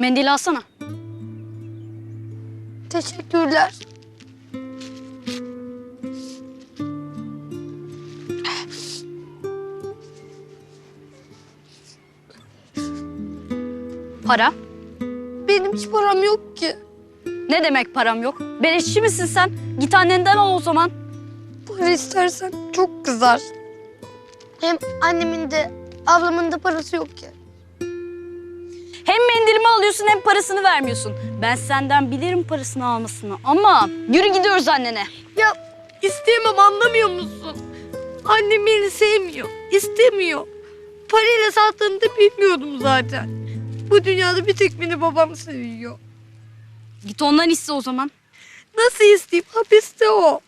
Mendil alsana. Teşekkürler. Para. Benim hiç param yok ki. Ne demek param yok? Beleşçi misin sen? Git annenden al o zaman. Para istersen çok kızar. Hem annemin de ablamın da parası yok ki. Hem mendilimi alıyorsun hem parasını vermiyorsun. Ben senden bilirim parasını almasını ama yürü gidiyoruz annene. Ya isteyemem anlamıyor musun? Annem beni sevmiyor, istemiyor. Parayla sattığını da bilmiyordum zaten. Bu dünyada bir tek beni babam seviyor. Git ondan iste o zaman. Nasıl isteyeyim? Hapiste o.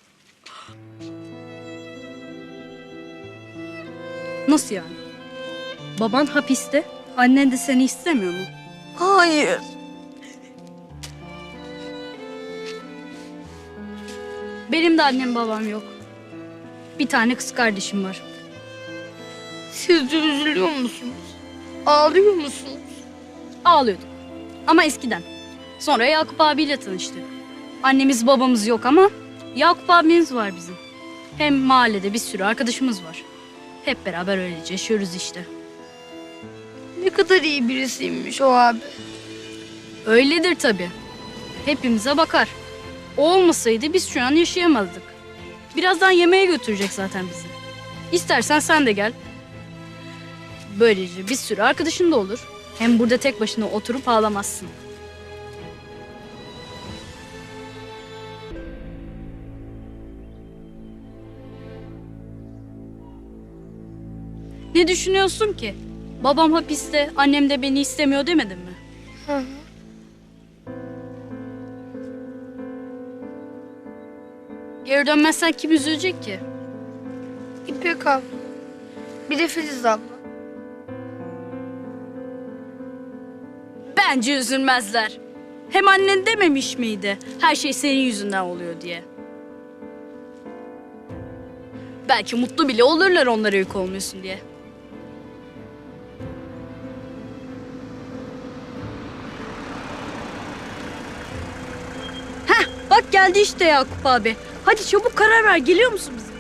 Nasıl yani? Baban hapiste, annen de seni istemiyor mu? Hayır. Benim de annem babam yok. Bir tane kız kardeşim var. Siz de üzülüyor musunuz? Ağlıyor musunuz? Ağlıyordum. Ama eskiden. Sonra Yakup abiyle tanıştık. Annemiz babamız yok ama Yakup abimiz var bizim. Hem mahallede bir sürü arkadaşımız var. Hep beraber öylece yaşıyoruz işte. Ne kadar iyi birisiymiş o abi. Öyledir tabii. Hepimize bakar. O olmasaydı biz şu an yaşayamazdık. Birazdan yemeğe götürecek zaten bizi. İstersen sen de gel. Böylece bir sürü arkadaşın da olur. Hem burada tek başına oturup ağlamazsın. Ne düşünüyorsun ki? Babam hapiste, annem de beni istemiyor demedin mi? Hı hı. Geri dönmezsen kim üzülecek ki? İpek abla. Bir de Filiz abla. Bence üzülmezler. Hem annen dememiş miydi? Her şey senin yüzünden oluyor diye. Belki mutlu bile olurlar onlara yük olmuyorsun diye. Heh, bak geldi işte Yakup abi. Hadi çabuk karar ver. Geliyor musun bize?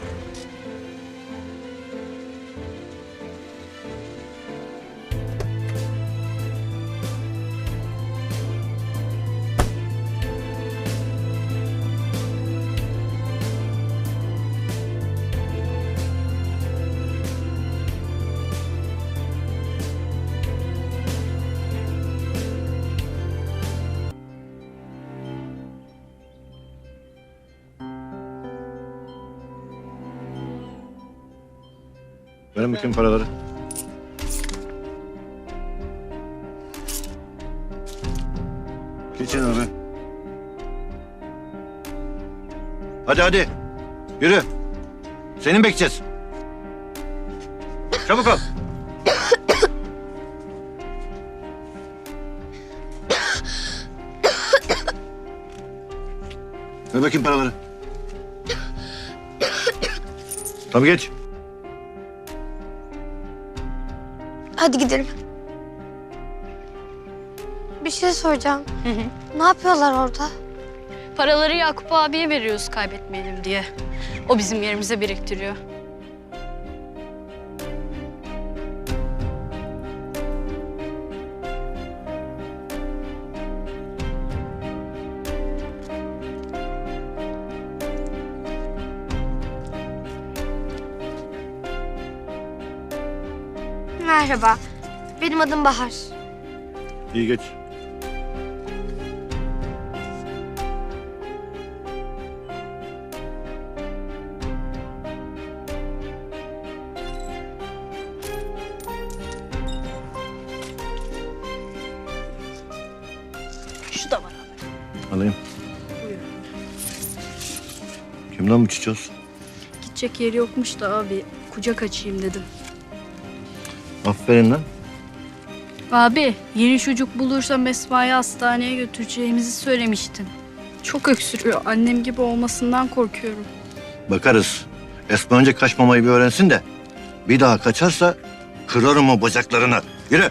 Verin bakayım paraları. Geçin abi. Hadi hadi. Yürü. Seni bekleyeceğiz? Çabuk ol. Ver bakayım paraları. Tabii geç. Hadi gidelim. Bir şey soracağım. Ne yapıyorlar orada? Paraları Yakup abiye veriyoruz kaybetmeyelim diye. O bizim yerimize biriktiriyor. Merhaba. Benim adım Bahar. İyi geç. Şu da var abi. Alayım. Buyur. Kimden bu çiçeğiz? Gidecek yeri yokmuş da abi kucak açayım dedim. Aferin lan. Abi yeni çocuk bulursam Esma'yı hastaneye götüreceğimizi söylemiştin. Çok öksürüyor. Annem gibi olmasından korkuyorum. Bakarız. Esma önce kaçmamayı bir öğrensin de. Bir daha kaçarsa kırarım o bacaklarını. Yürü.